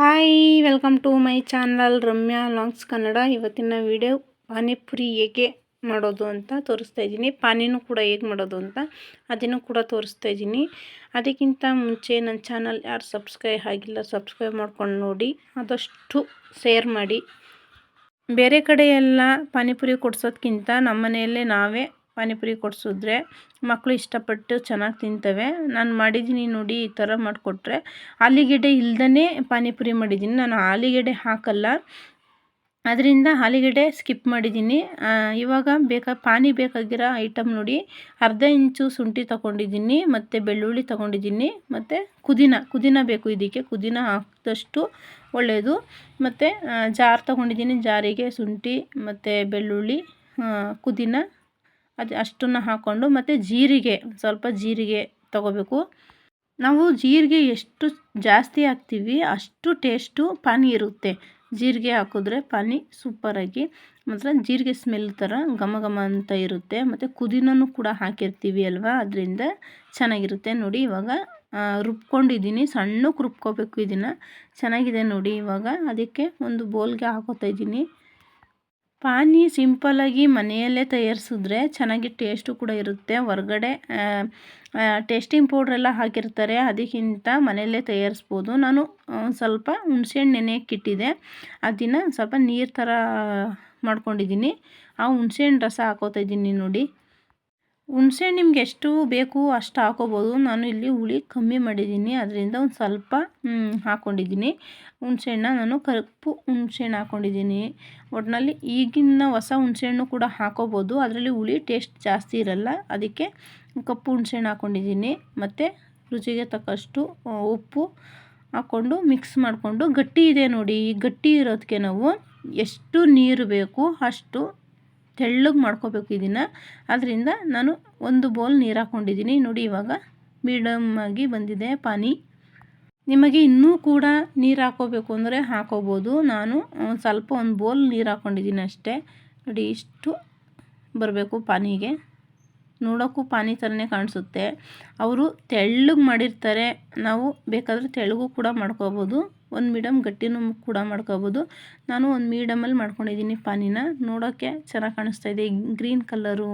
Hi welcome to my channel Ramya ಲಾಂಗ್ಸ್ Kannada ಇವತ್ತಿನ video panipuri ಹೇಗೆ ಮಾಡೋದು ಅಂತ ತೋರಿಸ್ತಾ ಇದ್ದೀನಿ. ಪಾನಿನೂ ಕೂಡ ಹೇಗೆ ಮಾಡೋದು ಅಂತ ಅದನ್ನು ಕೂಡ ತೋರಿಸ್ತಾ ಇದ್ದೀನಿ. ಅದಕ್ಕಿಂತ ಮುಂಚೆ ನನ್ನ ಚಾನಲ್ ಯಾರು ಸಬ್ಸ್ಕ್ರೈಬ್ ಆಗಿಲ್ಲ ಸಬ್ಸ್ಕ್ರೈಬ್ ಮಾಡ್ಕೊಂಡು ನೋಡಿ, ಆದಷ್ಟು ಶೇರ್ ಮಾಡಿ. ಬೇರೆ ಕಡೆ ಎಲ್ಲ ಪಾನಿಪುರಿ ಕೊಡ್ಸೋದ್ಕಿಂತ ನಮ್ಮ ಮನೆಯಲ್ಲೇ ನಾವೇ ಪಾನಿಪುರಿ ಕೊಡಿಸಿದ್ರೆ ಮಕ್ಕಳು ಇಷ್ಟಪಟ್ಟು ಚೆನ್ನಾಗಿ ತಿಂತವೆ. ನಾನು ಮಾಡಿದ್ದೀನಿ ನೋಡಿ ಈ ಥರ ಮಾಡಿಕೊಟ್ರೆ. ಆಲಿಗೆಡ್ಡೆ ಇಲ್ದೇ ಪಾನಿಪುರಿ ಮಾಡಿದ್ದೀನಿ. ನಾನು ಆಲಿಗೆಡ್ಡೆ ಹಾಕಲ್ಲ. ಅದರಿಂದ ಆಲಿಗಡೆ ಸ್ಕಿಪ್ ಮಾಡಿದ್ದೀನಿ. ಇವಾಗ ಬೇಕಾ, ಪಾನಿ ಬೇಕಾಗಿರೋ ಐಟಮ್ ನೋಡಿ. ಅರ್ಧ ಇಂಚು ಶುಂಠಿ ತೊಗೊಂಡಿದ್ದೀನಿ, ಮತ್ತು ಬೆಳ್ಳುಳ್ಳಿ ತೊಗೊಂಡಿದ್ದೀನಿ, ಮತ್ತು ಕುದಿನ ಕುದಿನ ಬೇಕು ಇದಕ್ಕೆ. ಕುದಿನ ಹಾಕಿದಷ್ಟು ಒಳ್ಳೆಯದು ಮತ್ತು ಜಾರ್ ತೊಗೊಂಡಿದ್ದೀನಿ, ಜಾರಿಗೆ ಶುಂಠಿ, ಮತ್ತು ಬೆಳ್ಳುಳ್ಳಿ ಕುದಿನ ಅದು ಅಷ್ಟನ್ನು ಹಾಕ್ಕೊಂಡು ಮತ್ತು ಜೀರಿಗೆ, ಸ್ವಲ್ಪ ಜೀರಿಗೆ ತಗೋಬೇಕು. ನಾವು ಜೀರಿಗೆ ಎಷ್ಟು ಜಾಸ್ತಿ ಹಾಕ್ತೀವಿ ಅಷ್ಟು ಟೇಸ್ಟು ಪಾನಿ ಇರುತ್ತೆ. ಜೀರಿಗೆ ಹಾಕಿದ್ರೆ ಪಾನಿ ಸೂಪರಾಗಿ ಮಾತ್ರ ಜೀರಿಗೆ ಸ್ಮೆಲ್ ಥರ ಘಮ ಘಮ ಅಂತ ಇರುತ್ತೆ. ಮತ್ತು ಕುದಿನೂ ಕೂಡ ಹಾಕಿರ್ತೀವಿ ಅಲ್ವಾ? ಅದರಿಂದ ಚೆನ್ನಾಗಿರುತ್ತೆ ನೋಡಿ ಇವಾಗ. ರುಬ್ಕೊಂಡಿದ್ದೀನಿ, ಸಣ್ಣಕ್ಕೆ ರುಬ್ಕೋಬೇಕು ಇದನ್ನು. ಚೆನ್ನಾಗಿದೆ ನೋಡಿ ಇವಾಗ. ಅದಕ್ಕೆ ಒಂದು ಬೋಲ್ಗೆ ಹಾಕೋತಾ ಇದ್ದೀನಿ. ಪಾನಿ ಸಿಂಪಲ್ಲಾಗಿ ಮನೆಯಲ್ಲೇ ತಯಾರಿಸಿದ್ರೆ ಚೆನ್ನಾಗಿ ಟೇಸ್ಟು ಕೂಡ ಇರುತ್ತೆ. ಹೊರಗಡೆ ಟೇಸ್ಟಿಂಗ್ ಪೌಡ್ರೆಲ್ಲ ಹಾಕಿರ್ತಾರೆ, ಅದಕ್ಕಿಂತ ಮನೆಯಲ್ಲೇ ತಯಾರಿಸ್ಬೋದು. ನಾನು ಸ್ವಲ್ಪ ಹುಣ್ಸೆಹಣ್ಣು ನೆನೆಯೋಕೆ ಇಟ್ಟಿದ್ದೆ. ಅದನ್ನು ಸ್ವಲ್ಪ ನೀರು ಥರ ಮಾಡ್ಕೊಂಡಿದ್ದೀನಿ. ಆ ಹುಣ್ಸೆಹಣ್ಣು ರಸ ಹಾಕೋತಾ ಇದ್ದೀನಿ ನೋಡಿ. ಹುಣ್ಸೆಹಣ್ಣು ನಿಮ್ಗೆ ಎಷ್ಟು ಬೇಕು ಅಷ್ಟು ಹಾಕೋಬೋದು. ನಾನು ಇಲ್ಲಿ ಹುಳಿ ಕಮ್ಮಿ ಮಾಡಿದ್ದೀನಿ. ಅದರಿಂದ ಒಂದು ಸ್ವಲ್ಪ ಹಾಕ್ಕೊಂಡಿದ್ದೀನಿ ಹುಣ್ಸೆಹಣ್ಣ ನಾನು ಕಪ್ಪು ಹುಣ್ಸೆಹಣ್ಣು ಹಾಕ್ಕೊಂಡಿದ್ದೀನಿ ಒಟ್ಟಿನಲ್ಲಿ ಈಗಿನ ಹೊಸ ಹುಣ್ಸೆಹಣ್ಣು ಕೂಡ ಹಾಕೋಬೋದು. ಅದರಲ್ಲಿ ಹುಳಿ ಟೇಸ್ಟ್ ಜಾಸ್ತಿ ಇರಲ್ಲ. ಅದಕ್ಕೆ ಕಪ್ಪು ಹುಣ್ಸೆಹಣ್ಣು ಹಾಕ್ಕೊಂಡಿದ್ದೀನಿ ಮತ್ತು ರುಚಿಗೆ ತಕ್ಕಷ್ಟು ಉಪ್ಪು ಹಾಕ್ಕೊಂಡು ಮಿಕ್ಸ್ ಮಾಡಿಕೊಂಡು ಗಟ್ಟಿ ಇದೆ ನೋಡಿ. ಗಟ್ಟಿ ಇರೋದಕ್ಕೆ ನಾವು ಎಷ್ಟು ನೀರು ಬೇಕು ಅಷ್ಟು ತೆಳ್ಳಗೆ ಮಾಡ್ಕೋಬೇಕು ಇದನ್ನು. ಅದರಿಂದ ನಾನು ಒಂದು ಬೌಲ್ ನೀರು ಹಾಕ್ಕೊಂಡಿದ್ದೀನಿ ನೋಡಿ ಇವಾಗ ಮೀಡಮ್ ಆಗಿ ಬಂದಿದೆ ಪಾನಿ. ನಿಮಗೆ ಇನ್ನೂ ಕೂಡ ನೀರು ಹಾಕೋಬೇಕು ಅಂದರೆ ಹಾಕೋಬೋದು. ನಾನು ಸ್ವಲ್ಪ ಒಂದು ಬೌಲ್ ನೀರು ಹಾಕ್ಕೊಂಡಿದ್ದೀನಿ ಅಷ್ಟೇ. ನೋಡಿ ಇಷ್ಟು ಬರಬೇಕು ಪಾನಿಗೆ. ನೋಡೋಕ್ಕೂ ಪಾನಿ ಥರನೇ ಕಾಣಿಸುತ್ತೆ. ಅವರು ತೆಳ್ಳಗೆ ಮಾಡಿರ್ತಾರೆ. ನಾವು ಬೇಕಾದರೆ ತೆಳ್ಳಗೂ ಕೂಡ ಮಾಡ್ಕೋಬೋದು. ಒಂದು ಮೀಡಿಯಮ್ ಗಟ್ಟಿನೂ ಕೂಡ ಮಾಡ್ಕೋಬೋದು. ನಾನು ಒಂದು ಮೀಡಿಯಮಲ್ಲಿ ಮಾಡ್ಕೊಂಡಿದ್ದೀನಿ ಪಾನಿನ. ನೋಡೋಕ್ಕೆ ಚೆನ್ನಾಗಿ ಕಾಣಿಸ್ತಾ ಇದೆ. ಗ್ರೀನ್ ಕಲ್ಲರು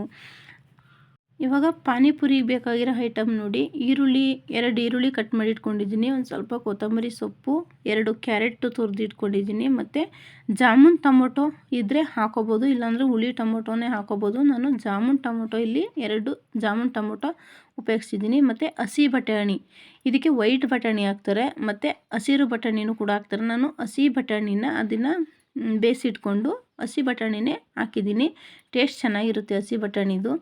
ಇವಾಗ ಪಾನಿಪುರಿಗೆ ಬೇಕಾಗಿರೋ ಐಟಮ್ ನೋಡಿ, ಈರುಳ್ಳಿ, ಎರಡು ಈರುಳ್ಳಿ ಕಟ್ ಮಾಡಿ ಇಟ್ಕೊಂಡಿದ್ದೀನಿ ಒಂದು ಸ್ವಲ್ಪ ಕೊತ್ತಂಬರಿ ಸೊಪ್ಪು, ಎರಡು ಕ್ಯಾರೆಟ್ ತುರಿದು ಇಟ್ಕೊಂಡಿದ್ದೀನಿ ಮತ್ತು ಜಾಮೂನ್ ಟೊಮೊಟೊ ಇದ್ದರೆ ಹಾಕೋಬೋದು, ಇಲ್ಲಾಂದರೆ ಹುಳಿ ಟೊಮೊಟೊನೇ ಹಾಕೋಬೋದು. ನಾನು ಜಾಮೂನ್ ಟೊಮೊಟೊ ಇಲ್ಲಿ ಎರಡು ಜಾಮೂನ್ ಟೊಮೊಟೊ ಉಪಯೋಗಿಸಿದ್ದೀನಿ, ಮತ್ತು ಹಸಿ ಬಟಾಣಿ. ಇದಕ್ಕೆ ವೈಟ್ ಬಟಾಣಿ ಹಾಕ್ತಾರೆ, ಮತ್ತು ಹಸಿರು ಬಟಾಣಿನೂ ಕೂಡ ಹಾಕ್ತಾರೆ. ನಾನು ಹಸಿ ಬಟಾಣಿನ ಅದನ್ನು ಬೇಯಿಸಿಟ್ಕೊಂಡು ಹಸಿ ಬಟಾಣಿನೇ ಹಾಕಿದ್ದೀನಿ. ಟೇಸ್ಟ್ ಚೆನ್ನಾಗಿರುತ್ತೆ ಹಸಿ ಬಟಾಣಿದು.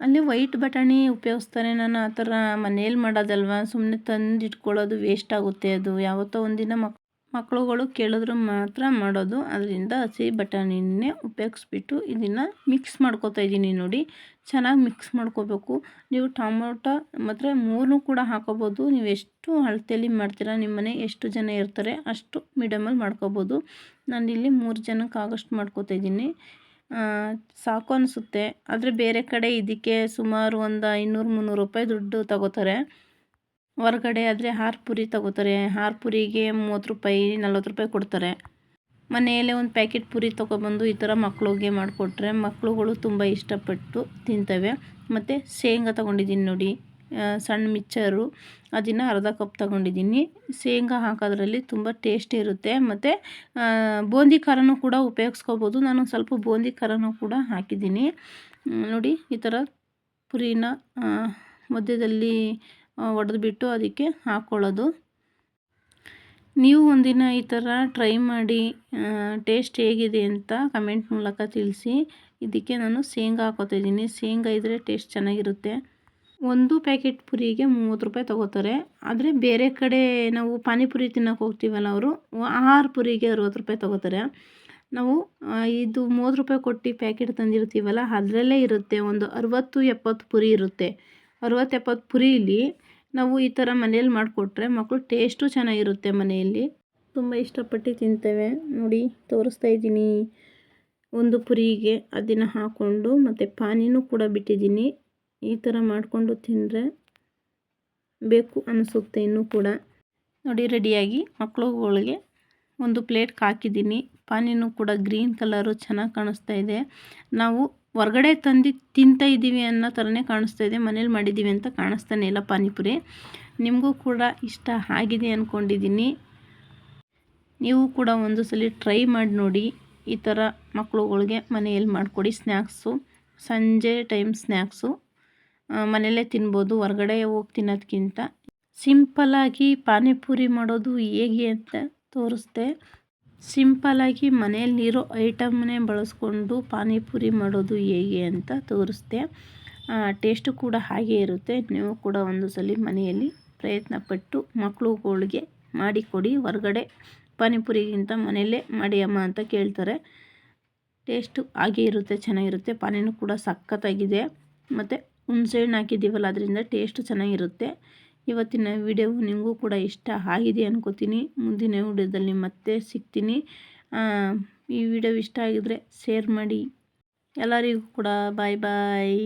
ಅಲ್ಲಿ ವೈಟ್ ಬಟಾಣಿ ಉಪಯೋಗಿಸ್ತಾರೆ. ನಾನು ಆ ಥರ ಮನೇಲಿ ಮಾಡೋದಲ್ವ? ಸುಮ್ಮನೆ ತಂದು ಇಟ್ಕೊಳ್ಳೋದು ವೇಸ್ಟ್ ಆಗುತ್ತೆ ಅದು. ಯಾವತ್ತೋ ಒಂದಿನ ಮಕ್ ಮಕ್ಕಳುಗಳು ಕೇಳಿದ್ರು ಮಾತ್ರ ಮಾಡೋದು. ಅದರಿಂದ ಹಸಿ ಬಟಾಣಿನೇ ಉಪಯೋಗಿಸ್ಬಿಟ್ಟು ಇದನ್ನು ಮಿಕ್ಸ್ ಮಾಡ್ಕೋತಾ ಇದ್ದೀನಿ ನೋಡಿ. ಚೆನ್ನಾಗಿ ಮಿಕ್ಸ್ ಮಾಡ್ಕೋಬೇಕು. ನೀವು ಟೊಮೊಟೊ ಮತ್ತು ಮೂರನ್ನೂ ಕೂಡ ಹಾಕೋಬೋದು. ನೀವು ಎಷ್ಟು ಅಳತೆಯಲ್ಲಿ ಮಾಡ್ತೀರಾ ನಿಮ್ಮ ಮನೆ ಎಷ್ಟು ಜನ ಇರ್ತಾರೆ ಅಷ್ಟು ಮೀಡಿಯಮಲ್ಲಿ ಮಾಡ್ಕೋಬೋದು. ನಾನಿಲ್ಲಿ ಮೂರು ಜನಕ್ಕೆ ಆಗೋಷ್ಟು ಮಾಡ್ಕೋತಾ ಇದ್ದೀನಿ. ಸಾಕು ಅನಿಸುತ್ತೆ. ಆದರೆ ಬೇರೆ ಕಡೆ ಇದಕ್ಕೆ ಸುಮಾರು ಒಂದು ಐನೂರು, ಮುನ್ನೂರು ರೂಪಾಯಿ ದುಡ್ಡು ತಗೋತಾರೆ. ಹೊರಗಡೆ ಆದರೆ ಆರು ಪುರಿ ತಗೋತಾರೆ. ಆರು ಪುರಿಗೆ ಮೂವತ್ತು ರೂಪಾಯಿ, ನಲ್ವತ್ತು ರೂಪಾಯಿ ಕೊಡ್ತಾರೆ. ಮನೆಯಲ್ಲೇ ಒಂದು ಪ್ಯಾಕೆಟ್ ಪುರಿ ತೊಗೊಬಂದು ಈ ಥರ ಮಕ್ಕಳಿಗೆ ಮಾಡಿಕೊಟ್ರೆ ಮಕ್ಕಳುಗಳು ತುಂಬ ಇಷ್ಟಪಟ್ಟು ತಿಂತವೆ. ಮತ್ತು ಶೇಂಗಾ ತೊಗೊಂಡಿದ್ದೀನಿ ನೋಡಿ. ಸಣ್ಣ ಮಿಚ್ಚರು ಅದನ್ನು ಅರ್ಧ ಕಪ್ ತಗೊಂಡಿದ್ದೀನಿ. ಶೇಂಗಾ ಹಾಕೋದ್ರಲ್ಲಿ ತುಂಬ ಟೇಸ್ಟ್ ಇರುತ್ತೆ. ಮತ್ತು ಬೂಂದಿ ಖಾರನೂ ಕೂಡ ಉಪಯೋಗಿಸ್ಕೋಬೋದು. ನಾನು ಸ್ವಲ್ಪ ಬೂಂದಿ ಖಾರನೂ ಕೂಡ ಹಾಕಿದ್ದೀನಿ. ನೋಡಿ, ಈ ಥರ ಪುರಿನ ಮಧ್ಯದಲ್ಲಿ ಒಡೆದ್ಬಿಟ್ಟು ಅದಕ್ಕೆ ಹಾಕ್ಕೊಳ್ಳೋದು ನೀವು ಒಂದಿನ ಈ ಥರ ಟ್ರೈ ಮಾಡಿ ಟೇಸ್ಟ್ ಹೇಗಿದೆ ಅಂತ ಕಮೆಂಟ್ ಮೂಲಕ ತಿಳಿಸಿ. ಇದಕ್ಕೆ ನಾನು ಶೇಂಗಾ ಹಾಕೋತಿದ್ದೀನಿ ಶೇಂಗಾ ಇದ್ದರೆ ಟೇಸ್ಟ್ ಚೆನ್ನಾಗಿರುತ್ತೆ. ಒಂದು ಪ್ಯಾಕೆಟ್ ಪುರಿಗೆ ಮೂವತ್ತು ರೂಪಾಯಿ ತಗೋತಾರೆ. ಆದರೆ ಬೇರೆ ಕಡೆ ನಾವು ಪಾನಿಪುರಿ ತಿನ್ನೋಕೆ ಹೋಗ್ತೀವಲ್ಲ ಅವರು ಆರು ಪುರಿಗೆ ಅರುವತ್ತು ರೂಪಾಯಿ ತಗೋತಾರೆ. ನಾವು ಇದು ಮೂವತ್ತು ರೂಪಾಯಿ ಕೊಟ್ಟು ಪ್ಯಾಕೆಟ್ ತಂದಿರ್ತೀವಲ್ಲ, ಅದರಲ್ಲೇ ಇರುತ್ತೆ ಒಂದು ಅರುವತ್ತು ಎಪ್ಪತ್ತು ಪುರಿ ಇರುತ್ತೆ. ಅರುವತ್ತು ಎಪ್ಪತ್ತು ಪುರಿಲಿ ನಾವು ಈ ಥರ ಮನೇಲಿ ಮಾಡಿಕೊಟ್ರೆ ಮಕ್ಕಳು ಟೇಸ್ಟು ಚೆನ್ನಾಗಿರುತ್ತೆ ಮನೆಯಲ್ಲಿ. ತುಂಬ ಇಷ್ಟಪಟ್ಟು ತಿಂತೇವೆ. ನೋಡಿ, ತೋರಿಸ್ತಾ ಇದ್ದೀನಿ. ಒಂದು ಪುರಿಗೆ, ಅದನ್ನು ಹಾಕ್ಕೊಂಡು ಮತ್ತು ಪಾನಿನೂ ಕೂಡ ಬಿಟ್ಟಿದ್ದೀನಿ. ಈ ಥರ ಮಾಡಿಕೊಂಡು ತಿಂದರೆ ಬೇಕು ಅನಿಸುತ್ತೆ ಇನ್ನೂ ಕೂಡ. ನೋಡಿ, ರೆಡಿಯಾಗಿ ಮಕ್ಕಳುಗಳಿಗೆ ಒಂದು ಪ್ಲೇಟ್ಗೆ ಹಾಕಿದ್ದೀನಿ. ಪಾನಿನೂ ಕೂಡ ಗ್ರೀನ್ ಕಲರು ಚೆನ್ನಾಗಿ ಕಾಣಿಸ್ತಾ ಇದೆ. ನಾವು ಹೊರಗಡೆ ತಂದು ತಿಂತಾ ಇದ್ದೀವಿ ಅನ್ನೋ ಥರನೇ ಕಾಣಿಸ್ತಾ ಇದೆ. ಮನೇಲಿ ಮಾಡಿದ್ದೀವಿ ಅಂತ ಕಾಣಿಸ್ತಾನೆ ಇಲ್ಲ ಪಾನಿಪುರಿ. ನಿಮಗೂ ಕೂಡ ಇಷ್ಟ ಆಗಿದೆ ಅಂದ್ಕೊಂಡಿದ್ದೀನಿ ನೀವು ಕೂಡ ಒಂದು ಸಲ ಟ್ರೈ ಮಾಡಿ ನೋಡಿ. ಈ ಥರ ಮಕ್ಕಳುಗಳಿಗೆ ಮನೆಯಲ್ಲಿ ಮಾಡಿಕೊಡಿ ಸ್ನ್ಯಾಕ್ಸು. ಸಂಜೆ ಟೈಮ್ ಸ್ನ್ಯಾಕ್ಸು. ಮನೆಯಲ್ಲೇ ತಿನ್ಬೋದು, ಹೊರ್ಗಡೆ ಹೋಗಿ ತಿನ್ನೋದ್ಕಿಂತ. ಸಿಂಪಲ್ಲಾಗಿ ಪಾನಿಪುರಿ ಮಾಡೋದು ಹೇಗೆ ಅಂತ ತೋರಿಸ್ದೆ. ಸಿಂಪಲ್ಲಾಗಿ ಮನೆಯಲ್ಲಿರೋ ಐಟಮ್ನೇ ಬಳಸ್ಕೊಂಡು ಪಾನಿಪುರಿ ಮಾಡೋದು ಹೇಗೆ ಅಂತ ತೋರಿಸ್ದೆ. ಟೇಸ್ಟು ಕೂಡ ಹಾಗೇ ಇರುತ್ತೆ. ನೀವು ಕೂಡ ಒಂದು ಸಲ ಮನೆಯಲ್ಲಿ ಪ್ರಯತ್ನಪಟ್ಟು ಮಕ್ಕಳುಗಳಿಗೆ ಮಾಡಿಕೊಡಿ. ಹೊರ್ಗಡೆ ಪಾನಿಪುರಿಗಿಂತ ಮನೆಯಲ್ಲೇ ಮಾಡಿ ಅಮ್ಮ ಅಂತ ಕೇಳ್ತಾರೆ. ಟೇಸ್ಟು ಹಾಗೇ ಇರುತ್ತೆ, ಚೆನ್ನಾಗಿರುತ್ತೆ. ಪಾನಿನೂ ಕೂಡ ಸಖತ್ತಾಗಿದೆ. ಮತ್ತು ಹುಣ್ಸೆಹಣ್ಣು ಹಾಕಿದ್ದೀವಲ್ಲ, ಅದರಿಂದ ಟೇಸ್ಟ್ ಚೆನ್ನಾಗಿರುತ್ತೆ. ಇವತ್ತಿನ ವಿಡಿಯೋ ನಿಮಗೂ ಕೂಡ ಇಷ್ಟ ಆಗಿದೆ ಅನ್ಕೋತೀನಿ. ಮುಂದಿನ ವಿಡಿಯೋದಲ್ಲಿ ಮತ್ತೆ ಸಿಗ್ತೀನಿ. ಈ ವಿಡಿಯೋ ಇಷ್ಟ ಆಗಿದ್ರೆ ಶೇರ್ ಮಾಡಿ. ಎಲ್ಲರಿಗೂ ಕೂಡ ಬಾಯ್ ಬಾಯ್.